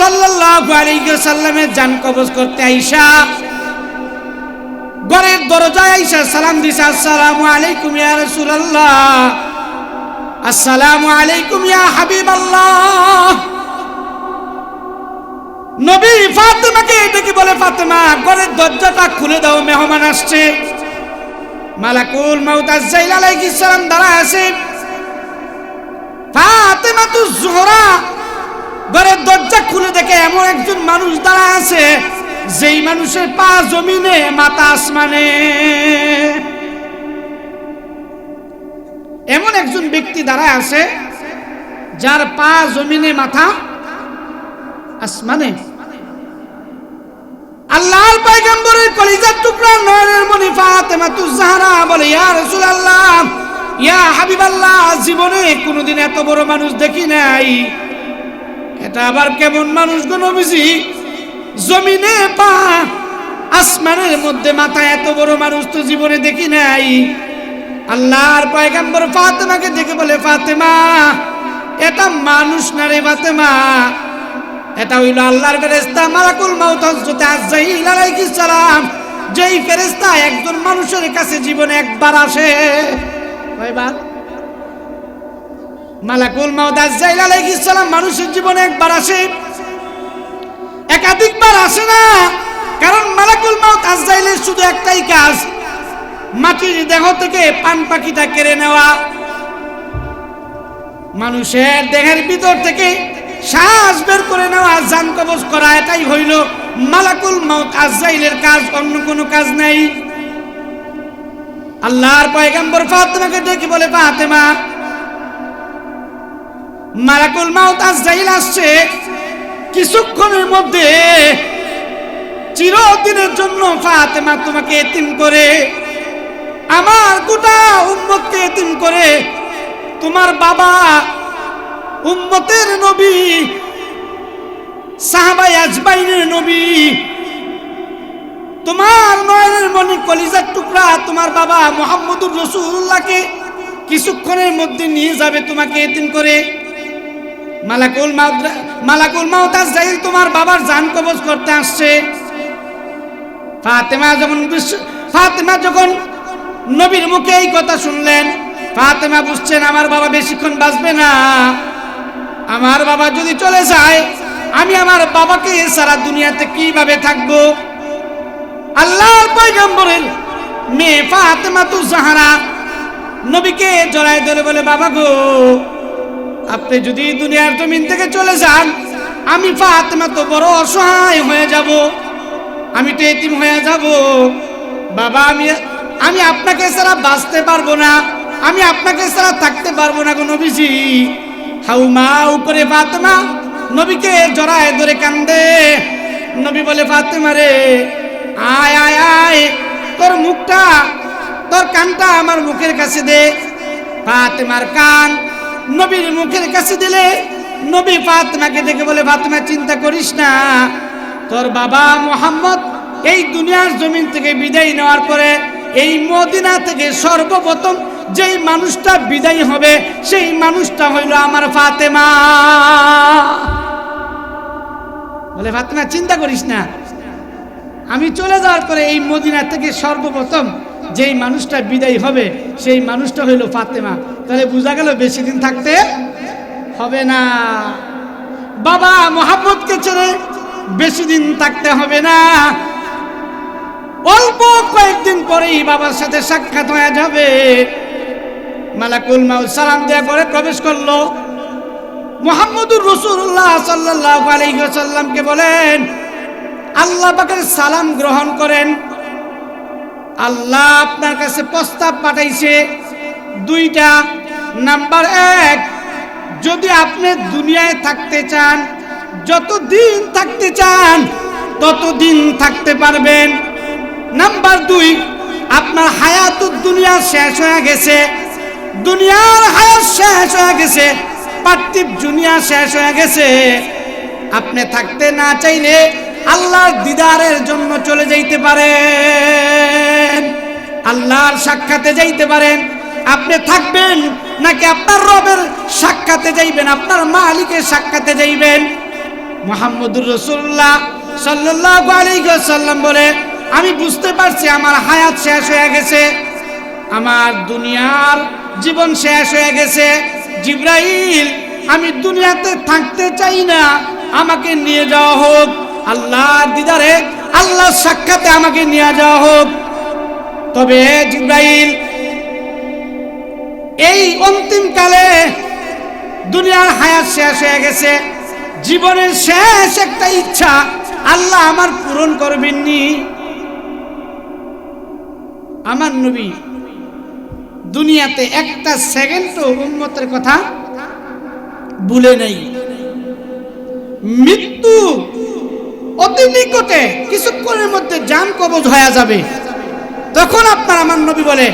সাল্লাল্লাহু আলাইহি সাল্লামের জান কবজ করতে আইসা, ঘরের দরজায় আইসা সালাম দিছে, আসসালামু আলাইকুম ইয়া রাসূলুল্লাহ। আসসালামু আলাইকুম ইয়া হাবিবাল্লাহ। নবী ফাতেমাকে ডেকে বলে, ফাতেমা, ঘরের দরজাটা খুলে দাও, মেহমান আসছে। মালাকুল মাউত আলাইহিস সালাম দাঁড়ায় আছে। ফাতেমা তু জোহরা ঘরের দরজা খুলে দেখে এমন একজন মানুষ দাঁড়া আছে, যেই মানুষের পা জমিনে, মাথা আসমানে। এমন একজন ব্যক্তি দাঁড়ায় আছে, যার পা জমিনে, মাথা আসমানে। আল্লাহর পয়গম্বরের কলিজার টুকরা, নয়নের মনি ফাতেমা তু জাহরা বলে, ইয়া রাসূলুল্লাহ, ইয়া হাবিবাল্লাহ, জীবনে কোনোদিন এত বড় মানুষ দেখি নাই। এটা আবার কেমন মানুষ গো নবীজি? জমিনে পা, আসমানের মধ্যে মাথা এত বড় মানুষ তো জীবনে দেখি নাই। আল্লাহর পয়গম্বর ফাতেমাকে দেখে বলে, ফাতেমা, এটা মানুষ না রে ফাতেমা? এটা হইল আল্লাহর ফেরেস্তা মালাকুল মাউত হযরত আজরাইল আলাইহিস সালাম। যেই ফেরেস্তা একজন মানুষের কাছে জীবনে একবার আসে। কয়বার? মালাকুল মাউত আজরাইল আলাইহিস সালাম মানুষের জীবনে একবার আসে। একাধিকবার আসে না, কারণ মালাকুল মাউত আজরাইলের শুধু একটাই কাজ, মাটির দেহ থেকে পান পাখিটা কেড়ে নেওয়া। মানুষের দেহের ভিতর থেকে শ্বাস বের করে নেওয়া জান কবজ করা, এটাই হইল মালাকুল মাউত আজরাইলের কাজ, অন্য কোনো কাজ নাই। আল্লাহর পয়গম্বর ফাতেমাকে ডেকে বলে, ফাতেমা মালাকুল মাউত আজরাইল আসছে। কিছুক্ষণের মধ্যে চিরদিনের জন্য ফাতেমা তোমাকে এতিম করে, আমার গোটা উম্মতকে এতিম করে, তোমার বাবা উম্মতের নবী, সাহাবাই আজবাইনের নবী, তোমার নয়নের মনি কলিজার টুকরা তোমার বাবা মোহাম্মদুর রসুল্লাহকে কিছুক্ষণের মধ্যে নিয়ে যাবে তোমাকে এতিম করে। মালাকুল মালাকুল মাউতাজ জাহিল তোমার বাবার জান কবজ করতে আসছে। ফাতেমা যখন বিশ্ব- ফাতেমা যখন নবীর মুখে এই কথা শুনলেন, ফাতেমা বুঝছেন, আমার বাবা বেশিক্ষণ বাঁচবে না। আমার বাবা যদি চলে যায়, আমি আমার বাবাকে সারা দুনিয়াতে কীভাবে থাকব? আল্লাহর পয়গম্বরের মেয়ে ফাতেমা তু জাহারা নবীকে জড়াই ধরে বলে, বাবা গো আপনি যদি দুনিয়ার জমিন থেকে চলে যান, আমি ফাতেমা তো বড় অসহায় হয়ে যাব। আমি তো এতিম হয়ে যাব। বাবা, আমি আমি আপনাকে ছাড়া বাঁচতে পারব না। আমি আপনাকে ছাড়া থাকতে পারব না গো নবীজি। হাউমা উপরে ফাতেমা, নবীকে জড়ায় ধরে কান্দে। নবী বলে, ফাতেমা রে, আয় আয় আয়, তোর মুখটা, তোর কানটা আমার মুখের কাছে দে। ফাতেমার কান নবীর মুখের কাছে দিলে নবী ফাতেমাকে দেখে বলে, ফাতেমা, চিন্তা করিস না। তোর বাবা মোহাম্মদ এই দুনিয়ার জমিন থেকে বিদায় নেওয়ার পরে এই মদিনা থেকে সর্বপ্রথম যেই মানুষটা বিদায় হবে, সেই মানুষটা হইল আমার ফাতেমা। বলে, ফাতেমা, চিন্তা করিস না। আমি চলে যাওয়ার পরে এই মদিনা থেকে সর্বপ্রথম যেই মানুষটা বিদায় হবে, সেই মানুষটা হইল ফাতেমা। তাহলে বোঝা গেল বেশি দিন থাকতে হবে না। বাবা মোহাম্মদকে ছেড়ে বেশি দিন থাকতে হবে না। অল্প কয়েকদিন পরেই বাবার সাথে সাক্ষাৎ হয়ে যাবে। মালাকুল মাউল সালাম দেওয়া করে প্রবেশ করল। মোহাম্মদুর রসুল্লাহ সাল্লাহ আলাইসাল্লামকে বলেন, আল্লাহ পাকের সালাম গ্রহণ করেন। আল্লাহ আপনার কাছে প্রস্তাব পাঠাইছে দুইটা। নাম্বার এক, যদি আপনি দুনিয়ায় থাকতে চান যত দিন থাকতে চান, ততদিন থাকতে পারবেন। নাম্বার দুই, আপনার হায়াতুর দুনিয়া শেষ হয়ে গেছে। দুনিয়ার হায়াত শেষ হয়ে গেছে। পার্থিব দুনিয়া শেষ হয়ে গেছে। আপনি থাকতে না চাইলে আল্লাহর দিদারের জন্য চলে যাইতে পারেন। আল্লাহর সাক্ষাতে যাইতে পারেন। আপনি থাকবেন নাকি আপনার রবের সাক্ষাতে যাইবেন, আপনার মালিকের সাক্ষাতে যাইবেন? মোহাম্মদুর রসুল্লাহ সাল্লাহ আলাইসাল্লাম বলে, আমি বুঝতে পারছি আমার হায়াত শেষ হয়ে গেছে, আমার দুনিয়ার জীবন শেষ হয়ে গেছে। জিব্রাইল, আমি দুনিয়াতে থাকতে চাই না, আমাকে নিয়ে যাওয়া হোক আল্লাহ দিদারে আল্লাহ সাক্ষাতে আমাকে নিয়ে যাওয়া হোক। তবে জিব্রাইল এই অন্তিম কালে দুনিয়ার হায়াত শেষ হয়ে গেছে। জীবনের শেষ একটা ইচ্ছা আল্লাহ আমার পূরণ করবেননি। আমার নবী দুনিয়াতে একটা সেকেন্ডও উন্মতের কথা ভুলে নেই। মৃত্যু অতি নিকটে কিছুক্ষণের মধ্যে যান কবজ হয়ে যাবে। তখন আপনার আমার নবী বলে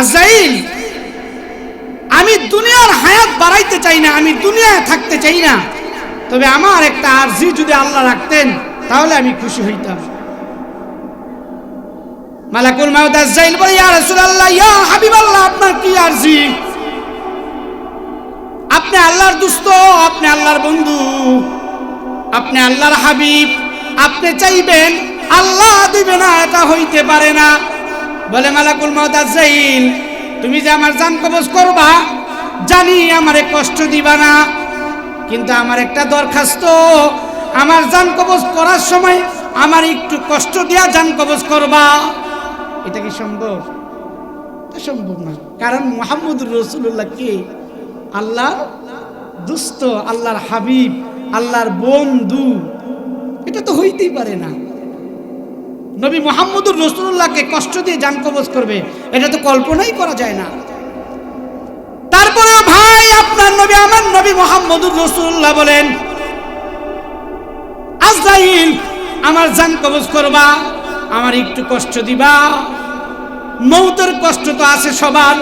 আজাইল, আমি দুনিয়ার হায়াত বাড়াইতে চাই না, আমি দুনিয়ায় থাকতে চাই না। তবে আমার একটা আরজি যদি আল্লাহ রাখতেন, তাহলে আমি খুশি হইতাম। মালাকুল মাউদ আজাইল বলে, ইয়া রাসূলুল্লাহ, ইয়া হাবিবাল্লাহ, আপনার কি আরজি? আপনি আল্লাহর দুস্থ আপনি আল্লাহর বন্ধু, আপনি আল্লাহর হাবিব, আপনি চাইবেন আল্লাহ দিবে না, এটা হইতে পারে না। বলে, মালাকুল মাউদ আজাইল তুমি যে আমার জান কবজ করবা, জানি আমারে কষ্ট দিবা না, কিন্তু আমার একটা দরখাস্ত, আমার জান কবজ করার সময় আমার একটু কষ্ট দিয়া জান কবজ করবা। এটা কি সম্ভব? সম্ভব না। কারণ মোহাম্মদুর রসুল্লাহ কে? আল্লাহ দুস্থ, আল্লাহর হাবিব, আল্লাহর বন্ধু, এটা তো হইতেই পারে না। নবী মোহাম্মদুর রসুল্লাহকে কষ্ট দিয়ে জান কবজ করবে, এটা তো কল্পনাই করা যায় না। তারপরে ভাই, আপনার নবী, আমার নবী মোহাম্মদুর রসুল্লাহ বলেন আমার জান কবজ করবা, আমার একটু কষ্ট দিবা। মৌতের কষ্ট তো আছে সবার,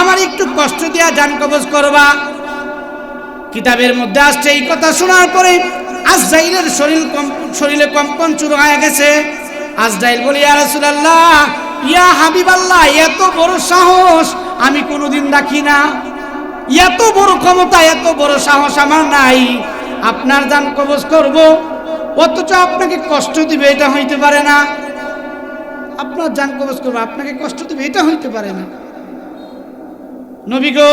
আমার একটু কষ্ট দিয়া জান কবজ করবা। কিতাবের মধ্যে আসছে এই কথা শোনার পরে আজরাইলের শরীর শরীরে কম্পন শুরু হয়ে গেছে। আজরাইল বলি, ইয়া রাসূলুল্লাহ, ইয়া হাবিবাল্লাহ, এত বড় সাহস আমি কোনোদিন রাখি না। এত বড় ক্ষমতা, এত বড় সাহস আমার নাই। আপনার দান কবজ করব, অথচ আপনাকে কষ্ট দিবে, এটা হইতে পারে না। আপনার জান কবজ করব, আপনাকে কষ্ট দিবে, এটা হইতে পারে না। নবী গো,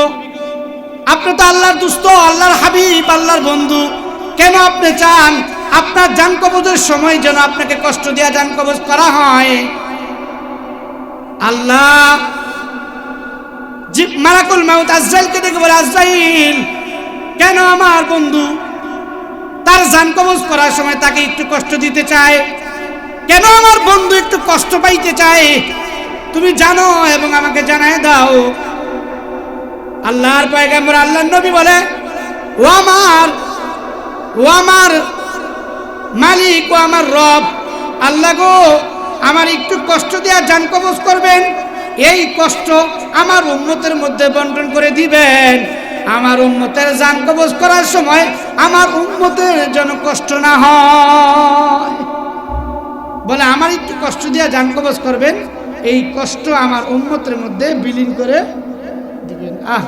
আপনি তো আল্লাহর দুস্থ আল্লাহর হাবিব, আল্লাহর বন্ধু। কেন আপনি চান আপনার জান কবজের সময় যেন আপনাকে কষ্ট দেওয়া জান কবজ করা হয়। আল্লাহ মালাকুল মাউত আজরাইলকে দেখে বলে, আজরাইল, কেন আমার বন্ধু তার জান কবজ করার সময় তাকে একটু কষ্ট দিতে চায়? কেন আমার বন্ধু একটু কষ্ট পাইতে চায়? তুমি জানো এবং আমাকে জানায় দাও। আল্লাহর পয়গাম্বর আল্লাহ নবী বলে, ও আমার ও আমার মালিক ও আমার রব। আল্লাহ গো, আমার একটু কষ্ট দেওয়া জান কবজ করবেন। এই কষ্ট আমার উন্মতের মধ্যে বন্টন করে দিবেন। আমার উন্মতের জান কবজ করার সময় আমার উন্মতের যেন কষ্ট না হয়। বলে, আমার একটু কষ্ট দিয়ে জান কবজ করবেন। এই কষ্ট আমার উন্মতের মধ্যে বিলীন করে দিবেন। আহ,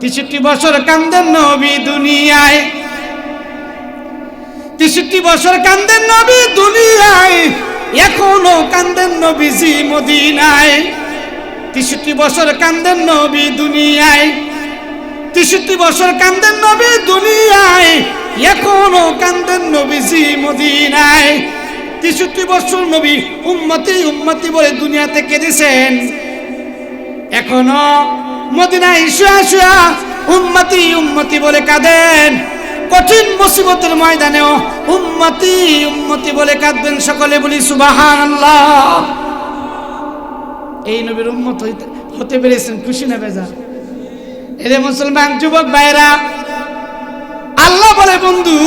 তেষট্টি বছর কান্দেন নবী দুনিয়ায়। তেষট্টি বছর কান্দেন নবী দুনিয়ায়, এখনও কান্দেন নবীজি মদিনায়। তেষট্টি বছর কান্দেন নবী দুনিয়ায়, তেষট্টি বছর কান্দেন নবী দুনিয়ায়, এখনও কান্দেন নবীজি মদিনায়। তেষট্টি বছর নবী উম্মতি উম্মতি বলে দুনিয়াতে কেঁদেছেন। এখনও মদিনায় শুয়া শুয়া উম্মতি উম্মতি বলে কাঁদেন। কঠিন মুসিবতের ময়দানেও উম্মতি উম্মতি বলে কাঁদবেন সকলে, বলি সুবাহান আল্লাহ এই নবীর উম্মত হইতে, হতে পেরেছেন খুশি না বেজা এরে মুসলমান যুবক ভাইরা আল্লাহ বলে, বন্ধু,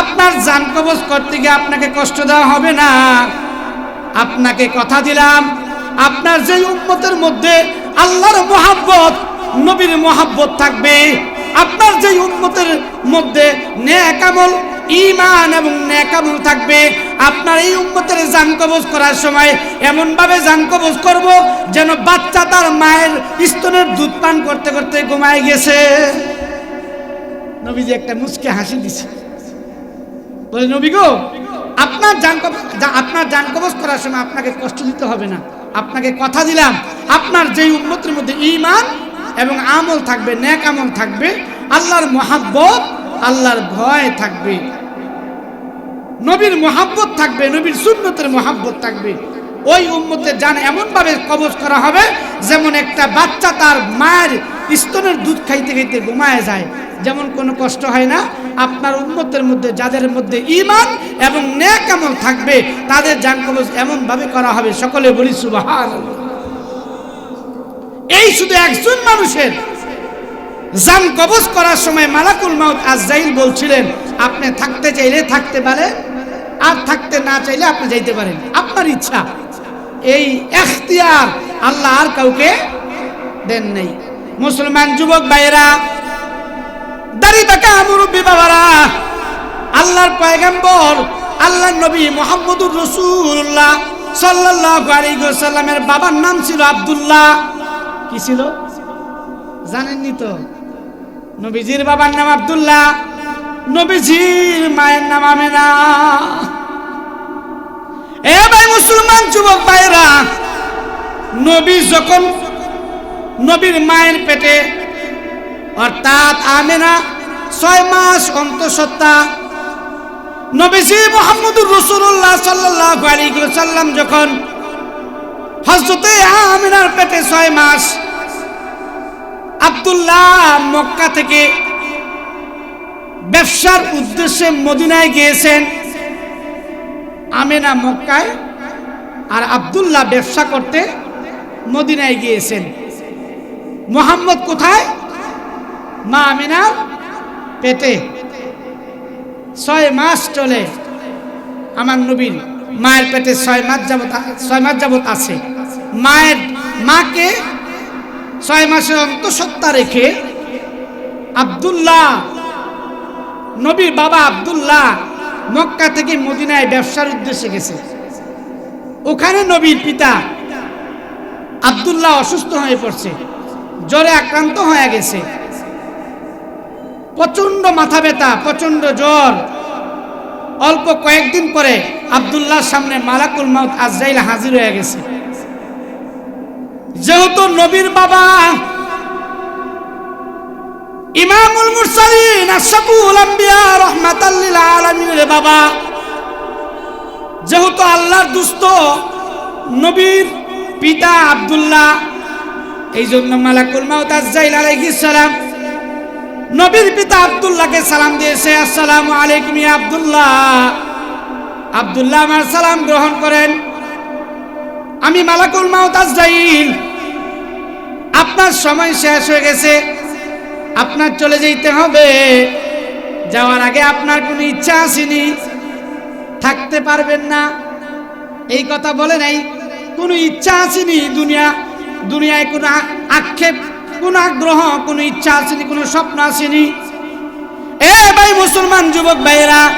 আপনার জান কবজ করতে গিয়ে আপনাকে কষ্ট দেওয়া হবে না। আপনাকে কথা দিলাম, আপনার যে উম্মতের মধ্যে আল্লাহর মোহাব্বত, নবীর মোহাব্বত থাকবে। আপনার যে উম্মতের মধ্যে নেকামল ইমান এবং নেকামল থাকবে, আপনার এই উম্মতের জান কবজ করার সময় এমনভাবে জান কবজ করব যেন বাচ্চা তার মায়ের স্তনের দুধ পান করতে করতে ঘুমায় গেছে। নবীজি একটা মুচকে হাসি দিছে। বলে, নবী গো, আপনার জান আপনার জান কবজ করার সময় আপনাকে কষ্ট দিতে হবে না। আপনাকে কথা দিলাম, আপনার যেই উন্নতির মধ্যে ঈমান এবং আমল থাকবে, নেক আমল থাকবে, আল্লাহর মহাব্বত, আল্লাহর ভয় থাকবে। নবীর মহাব্বত থাকবে, নবীর সুন্নতের মহাব্বত থাকবে। ওই উম্মতের জান এমনভাবে কবজ করা হবে যেমন একটা বাচ্চা তার মায়ের স্তনের দুধ খাইতে খাইতে ঘুমায় যায়। যেমন কোনো কষ্ট হয় না, আপনার উন্মতের মধ্যে, যাদের মধ্যে ইমান এবং ন্যাক আমল থাকবে, তাদের জান কবজ এমনভাবে করা হবে। সকলে বলি সুবাহান এই শুধু একজন মানুষের। জান কবজ করার সময় মালাকুল মাউত আজরাইল বলছিলেন, আপনি থাকতে চাইলে থাকতে পারেন আর থাকতে না চাইলে আপনি যাইতে পারেন। আপনার ইচ্ছা। এই এখতিয়ার আল্লাহ আর কাউকে দেন নাই। মুসলমান যুবক ভাইয়েরা, দাড়ি পাকা মুরব্বী বাবারা, আল্লাহর পয়গম্বর আল্লাহ নবী মোহাম্মদুর রসুল্লাহ সাল্লাল্লাহু আলাইহি ওয়াসাল্লামের বাবার নাম ছিল আব্দুল্লাহ। কি ছিল? জানেননি তো? নবীজির বাবার নাম আব্দুল্লাহ, নবীজির মায়ের নাম আমেনা। এ ভাই মুসলমান যুবক ভাইরা নবী যখন নবীর মায়ের পেটে, অর্থাৎ আমেনা ছয় মাস অন্তঃসত্ত্বা, নবীজি মোহাম্মদুর রসুল্লাহ সাল্লাহ আলী সাল্লাম যখন হজরতে আমিনার পেটে ছয় মাস। আব্দুল্লাহ মক্কা থেকে ব্যবসার উদ্দেশ্যে মদিনায় গিয়েছেন। আমেনা মক্কায় আর আব্দুল্লাহ ব্যবসা করতে মদিনায় গিয়েছেন। মোহাম্মদ কোথায়? মা আমিনার পেটে। ছয় মাস চলে। আমার নবীর মায়ের পেটে ছয় মাস যাবত ছয় মাস যাবত আছে। মায়ের মাকে ছয় মাসের অন্তঃসত্ত্বা রেখে আব্দুল্লাহ, নবীর বাবা আব্দুল্লাহ মক্কা থেকে মদিনায় ব্যবসার উদ্দেশ্যে গেছে। ওখানে নবীর পিতা আব্দুল্লাহ অসুস্থ হয়ে পড়ছে, জ্বরে আক্রান্ত হয়ে গেছে। প্রচণ্ড মাথা ব্যথা প্রচণ্ড জ্বর। অল্প কয়েকদিন পরে আবদুল্লাহর সামনে মালাকুল মাউত আজরাইল হাজির হয়ে গেছে। যেহেতু নবীর বাবা ইমামুল মুরসালিন, আশরাফুল আম্বিয়া রাহমাতাল লিল আলামিনের বাবা, যেহেতু আল্লাহর দুস্থ নবীর পিতা আব্দুল্লাহ এই জন্য মালাকুল মাউত আজরাইল আলাইহিস সালাম নবীর পিতা আব্দুল্লাহকে সালাম দিয়েছে, আসসালামু আলাইকুম ইয়া আব্দুল্লাহ। আব্দুল্লাহ আমার সালাম গ্রহণ করেন। আমি মালাকুল মাউত আজরাইল। আপনার সময় শেষ হয়ে গেছে। আপনার চলে যেতে হবে। যাওয়ার আগে আপনার কোনো ইচ্ছা আসেনি। থাকতে পারবেন না। এই কথা বলে নাই। কোনো ইচ্ছা আসেনি দুনিয়া। দুনিয়ায় কোনো আক্ষেপ, কোনো আগ্রহ, কোনো ইচ্ছা আসেনি, কোনো স্বপ্ন আসেনি। এ ভাই মুসলমান যুবক ভাইয়েরা,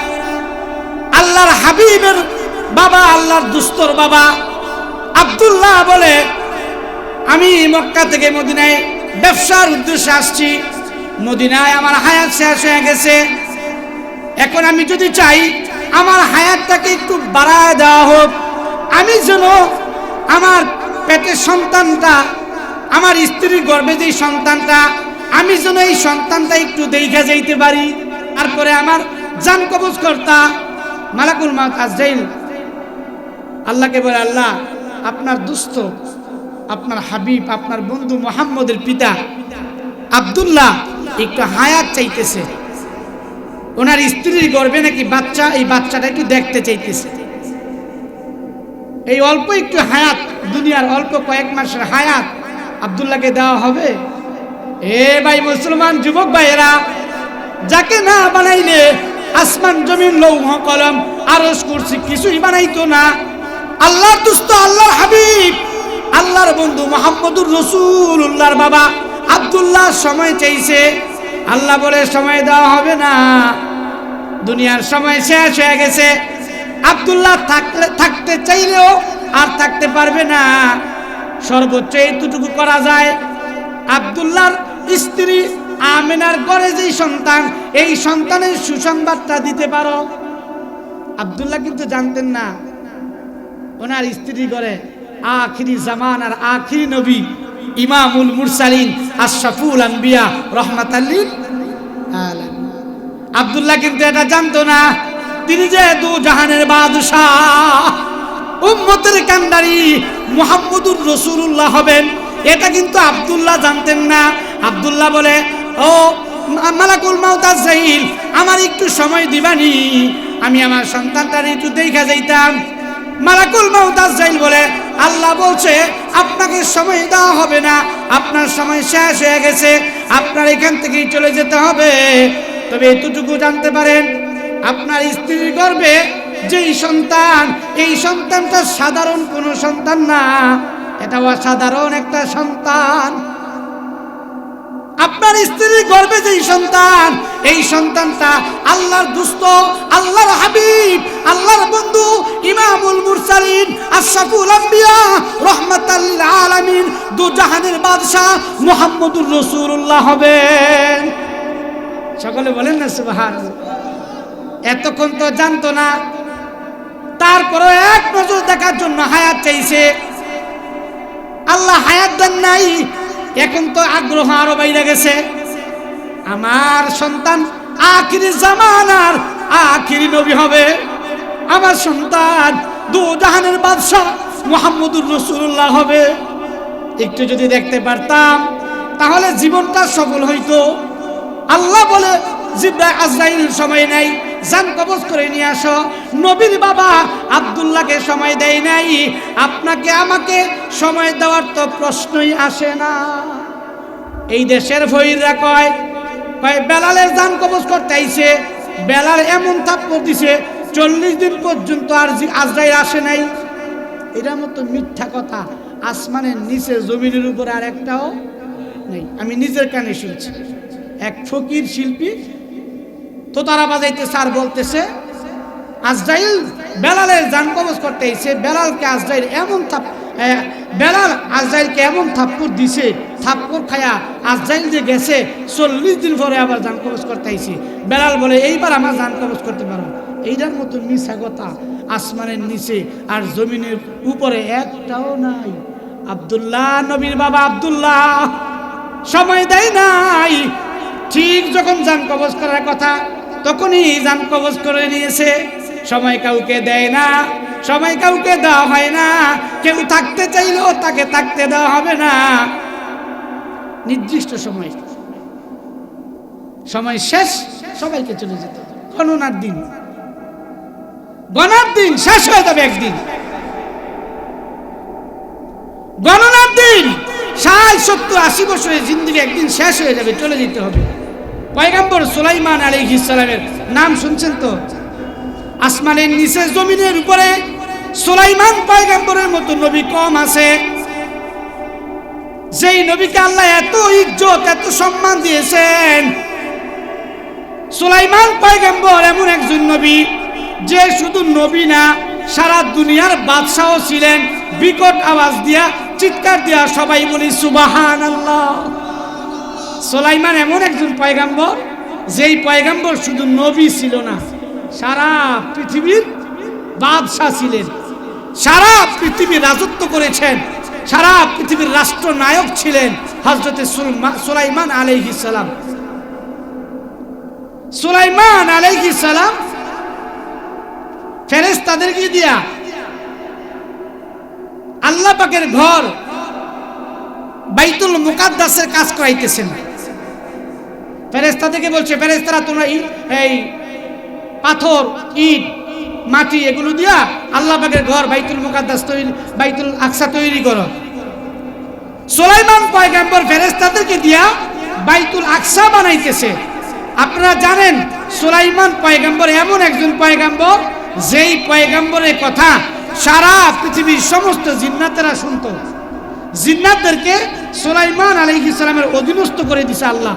আল্লাহর হাবিবের বাবা, আল্লাহর দুস্তর বাবা আব্দুল্লাহ বলে, আমি মক্কা থেকে মদিনায় ব্যবসার উদ্দেশ্যে আসছি। মদিনায় আমার হায়াত শেষ হয়ে গেছে। এখন আমি যদি চাই, আমার হায়াতটাকে একটু বাড়ায় দেওয়া হোক। আমি যেন আমার পেটের সন্তানটা, আমার স্ত্রীর গর্ভে যে সন্তানটা, আমি যেন এই সন্তানটা একটু দেখা যাইতে পারি। তারপরে আমার জান কবজ কর্তা মালাকুল মাত আল্লাহকে বলে, আল্লাহ আপনার দুস্থ আপনার হাবিব, আপনার বন্ধু মোহাম্মদের পিতা আব্দুল্লাহ একটু হায়াত চাইতেছে। ওনার স্ত্রীর গর্বে নাকি বাচ্চা, এই বাচ্চাটা একটু দেখতে চাইতেছে। এই অল্প একটু হায়াত, দুনিয়ার অল্প কয়েক মাসের হায়াত আব্দুল্লাহকে দেওয়া হবে। এ ভাই মুসলমান যুবক ভাইয়েরা, যাকে না বানাইলে আসমান জমিন লৌহ কলম আরস করছি কিছুই বানাইতো না। আল্লাহর দুস্থ আল্লাহর হাবিব, আল্লাহর বন্ধু মোহাম্মদুর রসুল্লাহর বাবা আব্দুল্লাহ সময় চাইছে। আল্লাহ বলে, সময় দেওয়া হবে না। দুনিয়ার সময় শেষ হয়ে গেছে। আবদুল্লাহ থাকলে, থাকতে চাইলেও আর থাকতে পারবে না। সর্বোচ্চ এইটুকু করা যায়। আব্দুল্লাহর স্ত্রী আমেনার ঘরে যেই সন্তান, এই সন্তানের সুসংবাদটা দিতে পারো। আব্দুল্লাহ কিন্তু জানতেন না। ওনার স্ত্রী করে আখিরি জামান আর আখিরি নবী ইমামুল মুরসালিন আশরাফুল আম্বিয়া আলামিন। আব্দুল্লাহ কিন্তু এটা জানতো না। তিনি যে দু জাহানের বাদশাহ, উম্মতের কান্ডারি মুহাম্মদুর রসুল্লাহ হবেন, এটা কিন্তু আব্দুল্লাহ জানতেন না। আব্দুল্লাহ বলে, ও মালাকুল মাউতাজাইল আমার একটু সময় দিবানি, আমি আমার সন্তানটার একটু দেখা যাইতাম। মালাকুল মাউতাজাইল বলে, আল্লাহ বলছে, আপনাকে সময় দেওয়া হবে না, আপনার সময় শেষ হয়ে গেছে, আপনার এখান থেকেই চলে যেতে হবে। তবে এতটুকু জানতে পারেন, আপনার স্ত্রীর গর্ভে যেই সন্তান, এই সন্তানটা সাধারণ কোনো সন্তান না, এটা অসাধারণ একটা সন্তান। আপনার স্ত্রীর গর্ভে যেই সন্তান, এই সন্তানটা আল্লাহর দুস্থ, আল্লাহর হাবিব, আল্লাহর বন্ধু ইমামুল মুরসালিন, আশরাফুল আম্বিয়া, রহমাতাল আলামিন, দু জাহানের বাদশাহ মুহাম্মদুর রাসূলুল্লাহ হবেন। সকলে বলেন না সুবহান এতক্ষণ তো জানতো না তারপরে এক নজর দেখার জন্য হায়াত চাইছে। আল্লাহ হায়াত দেন নাই এখন তো আগ্রহ আরও বাইরে গেছে। আমার সন্তান আখিরি জামানার আখিরি নবী হবে। আমার সন্তান দু জাহানের বাদশাহ মোহাম্মদুর রসুল্লাহ হবে। একটু যদি দেখতে পারতাম, তাহলে জীবনটা সফল হইতো। আল্লাহ বলে, জিব্রাইল, আজরাইল সময় নাই। জান কবজ করে নিয়ে আসো। নবীর বাবা আবদুল্লাহকে সময় দেয় নাই। আপনাকে, আমাকে সময় দেওয়ার তো প্রশ্নই আসে না। এই দেশের ভৈররা কয় কয়, বেলালের জান কবজ করতে আইছে। বেলাল এমন থাপ্পড় দিছে, চল্লিশ দিন পর্যন্ত আর আজরাইল আসে নাই। এটা মতো মিথ্যা কথা আসমানের নিচে জমিনের উপর আর একটাও নেই। আমি নিজের কানে শুনছি। এক ফকির শিল্পী তো তারা বাজাইতে স্যার বলতেছে, আজরাইল বেলালের জান কবজ করতে এসে বেলালকে আজরাইল এমন থাপ বেলাল আজরাইলকে এমন থাপ্পড় দিছে, থাপ্পড় খায়া আজরাইল যে গেছে, চল্লিশ দিন পরে আবার জান কবজ করতে আইছে। বেলাল বলে, এইবার আমার জান কবজ করতে পারো। এইটার মতো মিশা কথা আসমানের নিচে আর জমিনের উপরে একটাও নাই। আব্দুল্লাহ নবীর বাবা আবদুল্লাহ, সময় দেয় নাই। ঠিক যখন যান কবজ করার কথা তখনই যান কবজ করে নিয়েছে সময় কাউকে দেয় না, সময় কাউকে দেওয়া হয় না। কেউ থাকতে চাইলেও তাকে থাকতে দেওয়া হবে না। নির্দিষ্ট সময়। সময় শেষ, সবাইকে চলে যেত। গণনার দিন। গণার দিন শেষ হয়ে যাবে একদিন। গণনার দিন ষাট, সত্তর, আশি বছরের জিন্দিগি একদিন শেষ হয়ে যাবে, চলে যেতে হবে। পয়গাম্বর সুলাইমান আলী ইসলামের নাম শুনছেন তো? আসমানের নিচে জমিনের উপরে সুলাইমান পয়গাম্বরের মতো নবী কম আছে। যেই নবীকে আল্লাহ এত ইজ্জত, এত সম্মান দিয়েছেন, সুলাইমান পয়গাম্বর এমন একজন নবী যে শুধু নবী না, সারা দুনিয়ার বাদশাহ ছিলেন, বিকট আওয়াজ দিয়া, চিৎকার দিয়া সবাই বলি সুবাহান আল্লাহ সোলাইমান এমন একজন পয়গাম্বর, যেই পয়গাম্বর শুধু নবী ছিল না, সারা পৃথিবীর বাদশাহ ছিলেন। সারা পৃথিবী রাজত্ব করেছেন, সারা পৃথিবীর রাষ্ট্রনায়ক ছিলেন হজরতে সুলাইমান আলাইহিস সালাম। সুলাইমান আলাইহিস সালাম ফেরেশতাদেরকে দিয়া আল্লাহ পাকের ঘর বাইতুল মুকাদ্দাসের কাজ করাইতেছেন। ফেরেস্তাদেরকে বলছে ফেরেস্তারা তোমরা এই পাথর, ইট, মাটি এগুলো দিয়া আল্লাহ পাকের ঘর বাইতুল মুকাদ্দাস তৈরি, বাইতুল আকসা তৈরি করো। সোলাইমান পয়গাম্বর ফেরেস্তাদেরকে দিয়া বাইতুল আকসা বানাইতেছে। আপনারা জানেন, সোলাইমান পয়গাম্বর এমন একজন পয়গাম্বর, যেই পয়গাম্বরের কথা সারা পৃথিবীর সমস্ত জিন্নাতেরা শুনতো। জিন্নাতদেরকে সুলাইমান আলাইহিস সালামের অধীনস্থ করে দিছে আল্লাহ।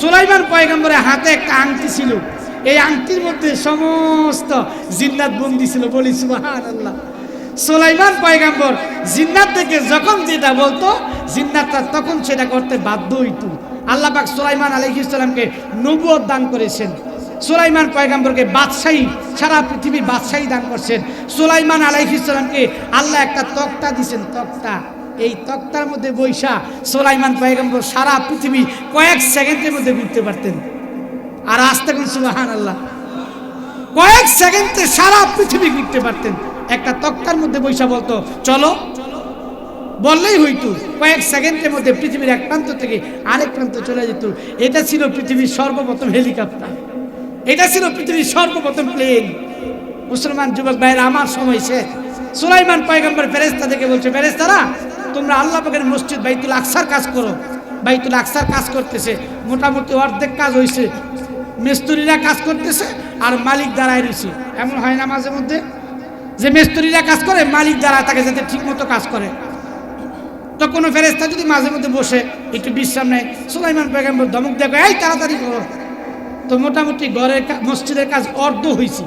সুলাইমান পয়গম্বরের হাতে একটা আংটি ছিল। এই আংটির মধ্যে সমস্ত জিন্নাত বন্দি ছিল বলি সুবহানাল্লাহ। সুলাইমান পয়গম্বর জিন্নাত থেকে যখন যেটা বলতো, জিন্নাতটা তখন সেটা করতে বাধ্য হইতো। আল্লাহ পাক সুলাইমান আলহিসামকে নবুয়ত দান করেছেন। সুলাইমান পয়গাম্বরকে বাদশাহী, সারা পৃথিবীর বাদশাহী দান করছেন। সুলাইমান আলাইহিসালামকে আল্লাহ একটা তক্তা দিছেন তক্তা। এই তক্তার মধ্যে বৈশা সোলাইমান পয়গাম্বর সারা পৃথিবী কয়েক সেকেন্ডের মধ্যে ঘুরতে পারতেন। আর আসতে কোন সুবাহান আল্লাহ কয়েক সেকেন্ডে সারা পৃথিবী ঘুরতে পারতেন। একটা তক্তার মধ্যে বৈশা বলতো, চলো। বললেই হইতো, কয়েক সেকেন্ডের মধ্যে পৃথিবীর এক প্রান্ত থেকে আরেক প্রান্ত চলে যেত। এটা ছিল পৃথিবীর সর্বপ্রথম হেলিকপ্টার। এটা ছিল পৃথিবীর সর্বপ্রথম প্লেন। মুসলমান যুবক ভাইয়ের, আমার সময় শেষ। সুলাইমান পয়গম্বর ফেরেস্তা থেকে বলছে ফেরেস্তারা তোমরা আল্লাহ পাকের মসজিদ বাইতুল আকসার কাজ করো। বাইতুল আকসার কাজ করতেছে, মোটামুটি অর্ধেক কাজ হয়েছে মিস্ত্রিরা কাজ করতেছে আর মালিক দাঁড়ায় রয়েছে এমন হয় না মাঝে মধ্যে? যে মিস্ত্রিরা কাজ করে, মালিক দাঁড়ায় তাকে যাতে ঠিক মতো কাজ করে। তো কোনো ফেরেস্তা যদি মাঝে মধ্যে বসে, একটু বিশ্রাম নেয়, সুলাইমান পেগম্বর ধমক দেখো এই তাড়াতাড়ি করো। তো মোটামুটি ঘরের মসজিদের কাজ অর্ধ হয়েছে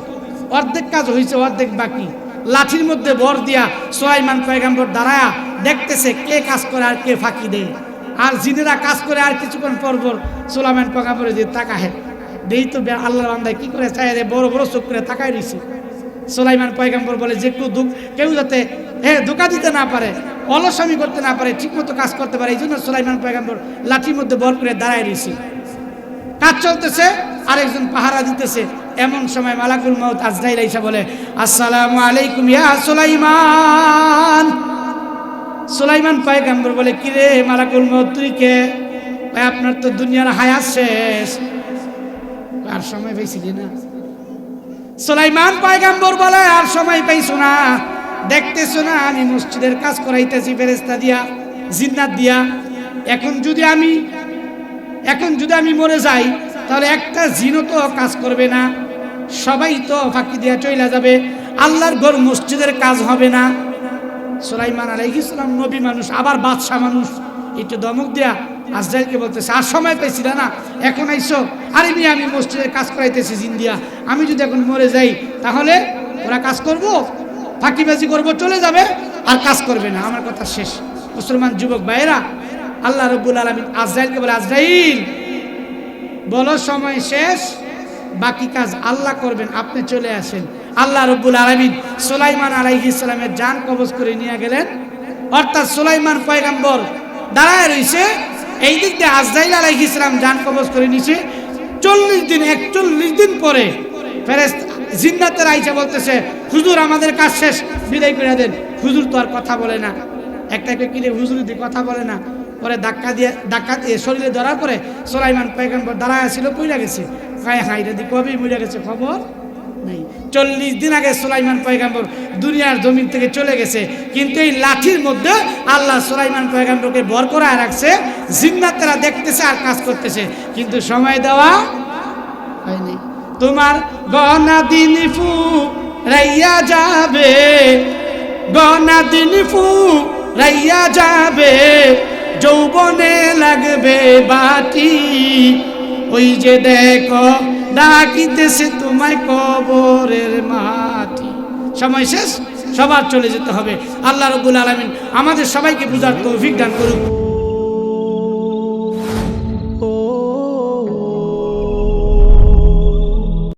অর্ধেক কাজ হয়েছে অর্ধেক বাকি। লাঠির মধ্যে বর দিয়া সোয়াইমান পয়গাম্বর দাঁড়ায়া দেখতেছে কে কাজ করে আর কে ফাঁকি দেয়। আর জিনেরা কাজ করে আর কিছুক্ষণ পর পর সোলাইমান পয়গাম্বরে দিয়ে তাকাহে দেই তো আল্লাহর বান্দায় কি করে চায় রে? বড় বড় চোখ করে তাকায় রয়েছে সোলাইমান পয়গাম্বর বলে, যে কেউ দুঃখ কেউ যাতে হ্যাঁ ধোকা দিতে না পারে অলসামি করতে না পারে, ঠিকমতো কাজ করতে পারে এই জন্য সোলাইমান পয়গাম্বর লাঠির মধ্যে বল করে দাঁড়ায় রয়েছে কাজ চলতেছে, আরেকজন পাহারা দিতেছে। এমন সময় মালাকুল মৌত আজরাইল আইসা বলে, আসসালামু আলাইকুম ইয়া সুলাইমান। সুলাইমান পয়গাম্বর বলে, কিরে মালাকুল মৌত তুই কে? আপনার তো দুনিয়ার হায়াত শেষ। আর সময় পাইছিলি না? সুলাইমান পয়গাম্বর বলে, আর সময় পাইছো না। দেখতেছো না, আমি মসজিদের কাজ করাইতেছি ফেরেস্তা দিয়া, জিন্নাত দিয়া। এখন যদি আমি, এখন যদি আমি মরে যাই, তাহলে একটা জিনও তো কাজ করবে না। সবাই তো ফাঁকি দিয়া চইলা যাবে। আল্লাহর ঘর মসজিদের কাজ হবে না। সুলাইমান আলাইহিসসালাম নবী মানুষ, আবার বাদশাহ মানুষ। একটু দমক দেয়া আজরাইলকে বলতেছে, আর সময় পেয়েছি না এখন আইসো। আরে নিয়ে আমি মসজিদের কাজ করাইতেছি জিন্দিয়া। আমি যদি এখন মরে যাই, তাহলে ওরা কাজ করব? ফাঁকিবাজি করব, চলে যাবে? আর কাজ করবে না। আমার কথা শেষ। মুসলমান যুবক ভাইয়েরা, আল্লাহ রব্বুল আলমিন আজরাইলকে বলে আজরাইল বলো সময় শেষ, বাকি কাজ আল্লাহ করবেন, আপনি চলে আসেন। আল্লাহ রব্বুল আলমিন সুলাইমান আলাইহি ইসলামের যান কবজ করে নিয়ে গেলেন। অর্থাৎ সুলাইমান পয়গাম্বর দাঁড়ায় রয়েছে এই দিক দিয়ে আজরাইল আলাইহি ইসলাম যান কবজ করে নিছে। চল্লিশ দিন, একচল্লিশ দিন পরে ফেরেস জিন্নাতের আইসা বলতেছে, হুজুর, আমাদের কাজ শেষ, বিদায় করে দেন। হুজুর তো আর কথা বলে না। একটা একটা কিরে হুজুর দিয়ে কথা বলে না, পরে ধাক্কা দিয়ে ধাক্কা দিয়ে শরীরে ধরার পরে সোলাইমান পয়গম্বর দাঁড়ায় ছিল পইরা গেছে। কায় হাই রে কবি মরে গেছে খবর? নাই। চল্লিশ দিন আগে সোলাইমান পয়গাম্বর দুনিয়ার জমিন থেকে চলে গেছে, কিন্তু এই লাঠির মধ্যে আল্লাহ সোলাইমান পয়গাম্বরকে বর করায় রাখছে জিন্নাতেরা দেখতেছে আর কাজ করতেছে, কিন্তু সময় দেওয়া হয়নি তোমার গনা দিন ফু রাইয়া যাবে গনা দিন ফু রাইয়া যাবে, যৌবনে লাগবে বাটি। ওই যে দেখো ডাকিতেছে তোমায় কবরের মাটি। সময় শেষ? সবার চলে যেতে হবে। আল্লাহ রবুল আলমিন আমাদের সবাইকে বুঝার তৌফিক দান করুক।